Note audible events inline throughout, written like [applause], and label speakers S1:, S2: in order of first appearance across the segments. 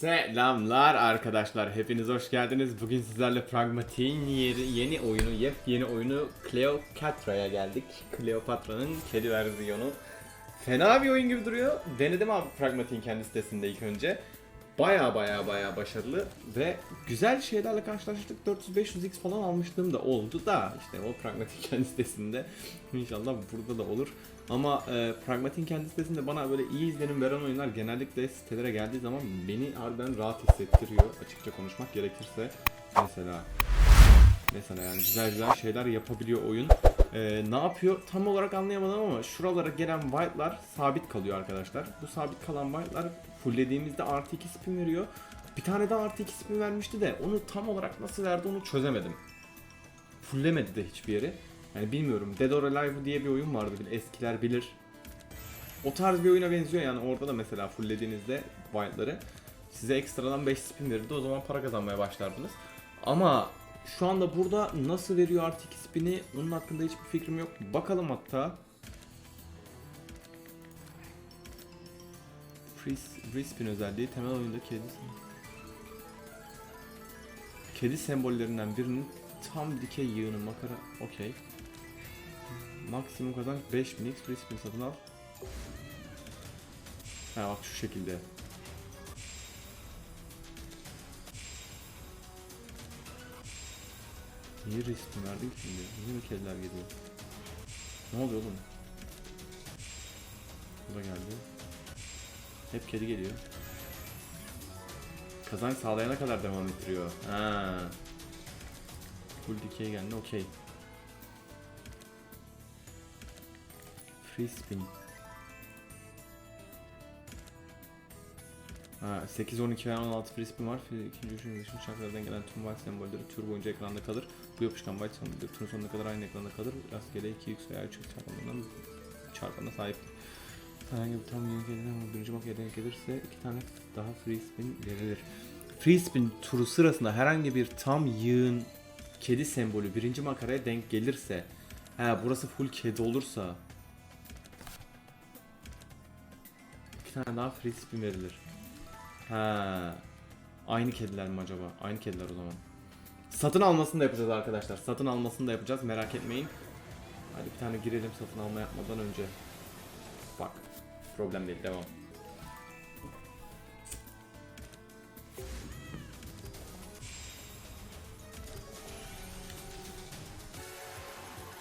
S1: Selamlar arkadaşlar. Hepiniz hoş geldiniz. Bugün sizlerle Pragmatik'in yeni, oyunu, yepyeni oyunu Cleopatra'ya geldik. Cleopatra'nın kedi versiyonu. Fena bir oyun gibi duruyor. Denedim abi Pragmatik'in kendi sitesinde ilk önce. Baya baya baya başarılı ve güzel şeylerle karşılaştık. 400-500x falan almışlığım da oldu da işte o Pragmatik kendi sitesinde. İnşallah burada da olur. Ama e, Pragmatik'in kendi sitesinde bana böyle iyi izlenim veren oyunlar genellikle sitelere geldiği zaman beni harbiden rahat hissettiriyor açıkça konuşmak gerekirse. Mesela Mesela yani güzel güzel şeyler yapabiliyor oyun. Ee, ne yapıyor tam olarak anlayamadım ama şuralara gelen white'lar sabit kalıyor arkadaşlar. Bu sabit kalan white'lar fulllediğimizde artı 2 spin veriyor. Bir tane daha artı 2 spin vermişti de onu tam olarak nasıl verdi onu çözemedim. Fulllemedi de hiçbir yeri. Yani bilmiyorum. Dead or Alive diye bir oyun vardı. bil- Eskiler bilir. O tarz bir oyuna benziyor yani orada da mesela fulllediğinizde white'ları size ekstradan 5 spin verirdi. O zaman para kazanmaya başlardınız. Ama şu anda burada nasıl veriyor artı 2 spin'i onun hakkında hiçbir fikrim yok. Bakalım hatta. Free, free spin özelliği temel oyunda kedi Kedi sembollerinden birinin tam dikey yığını makara okey. Maksimum kazanç 5000 x free spin satın al. Ha bak şu şekilde. Niye resmi verdin şimdi? Niye mi kediler geliyor? Ne oluyor oğlum? Bu da geldi. Hep kedi geliyor. Kazanç sağlayana kadar devam ettiriyor. Ha. Full dikey geldi okey. Free spin. Ha, 8, 12 veya 16 free spin var. İkinci, üçüncü, beşinci şarkılardan gelen tüm white sembolleri tur boyunca ekranda kalır. Bu yapışkan white sembolleri turun sonuna kadar aynı ekranda kalır. Rastgele 2x veya 3x çarpanlarından çarpana sahiptir. Herhangi bir tam yeni gelinen ama birinci makaya denk gelirse iki tane daha free spin verilir. Free spin turu sırasında herhangi bir tam yığın kedi sembolü birinci makaraya denk gelirse ha burası full kedi olursa iki tane daha free spin verilir. Ha. Aynı kediler mi acaba? Aynı kediler o zaman. Satın almasını da yapacağız arkadaşlar. Satın almasını da yapacağız. Merak etmeyin. Hadi bir tane girelim satın alma yapmadan önce. Bak. Problem değil. Devam.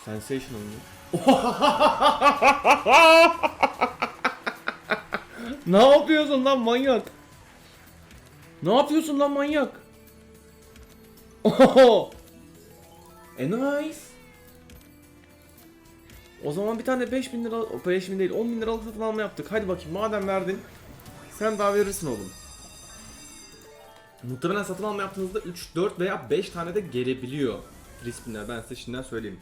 S1: Sensational [laughs] mı? ne yapıyorsun lan manyak? Ne yapıyorsun lan manyak? Oho! E nice. O zaman bir tane 5000 lira, 5000 değil 10 bin liralık satın alma yaptık. Hadi bakayım madem verdin sen daha verirsin oğlum. Muhtemelen satın alma yaptığınızda 3, 4 veya 5 tane de gelebiliyor. Crispinler ben size şimdiden söyleyeyim.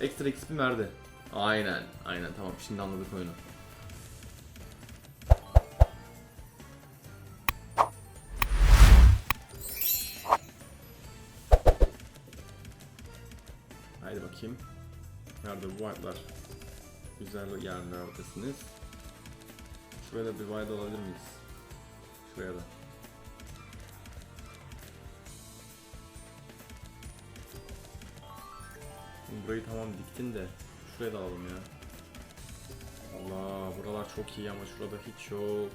S1: Ekstra XP verdi. Aynen, aynen tamam şimdi anladık oyunu. Haydi bakayım. Nerede bu white'lar? Güzel yerlerdesiniz. Şuraya da bir white alabilir miyiz? Şuraya da. Burayı tamam diktin de şuraya da alalım ya. Allah buralar çok iyi ama şurada hiç yok.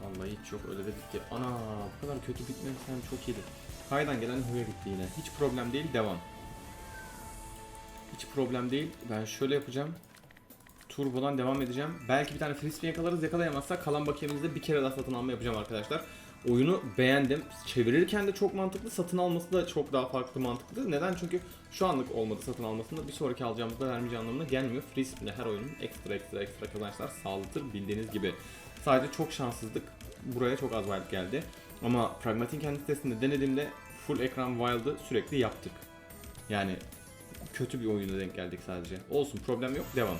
S1: Vallahi hiç yok öyle de bitti. Ana bu kadar kötü bitmesen çok iyiydi. Kaydan gelen huya gitti yine. Hiç problem değil devam. Hiç problem değil. Ben şöyle yapacağım. Turbo'dan devam edeceğim. Belki bir tane frisbee yakalarız. Yakalayamazsak kalan bakiyemizde bir kere daha satın alma yapacağım arkadaşlar. Oyunu beğendim. Çevirirken de çok mantıklı. Satın alması da çok daha farklı mantıklı. Neden? Çünkü şu anlık olmadı satın almasında. Bir sonraki alacağımızda vermeyeceği anlamına gelmiyor. Free spin'de her oyunun ekstra ekstra ekstra kazançlar sağlatır bildiğiniz gibi. Sadece çok şanssızlık. Buraya çok az wild geldi. Ama Pragmatik'in kendi sitesinde denediğimde full ekran wild'ı sürekli yaptık. Yani kötü bir oyuna denk geldik sadece. Olsun problem yok devam.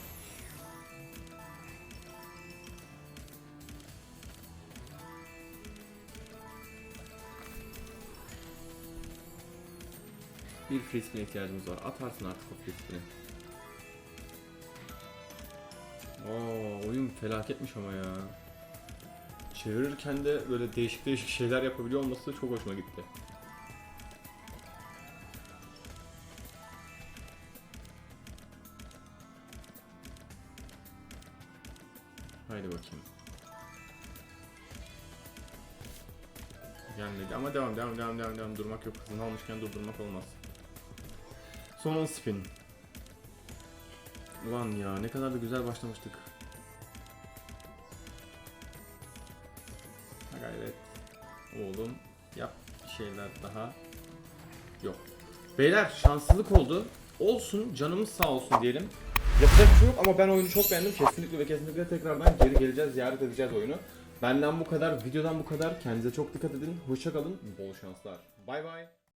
S1: Bir free ihtiyacımız var. Atarsın artık o free spin'i. Oyun felaketmiş ama ya. çevirirken de böyle değişik değişik şeyler yapabiliyor olması çok hoşuma gitti. Haydi bakayım. Gelmedi ama devam devam devam devam devam durmak yok. Hızını almışken durdurmak olmaz. Son 10 spin. Ulan ya ne kadar da güzel başlamıştık. Ha gayret. Oğlum yap şeyler daha. Yok. Beyler şanssızlık oldu. Olsun canımız sağ olsun diyelim. Yapacak bir şey yok ama ben oyunu çok beğendim. Kesinlikle ve kesinlikle tekrardan geri geleceğiz, ziyaret edeceğiz oyunu. Benden bu kadar, videodan bu kadar. Kendinize çok dikkat edin. Hoşça kalın. Bol şanslar. Bay bay.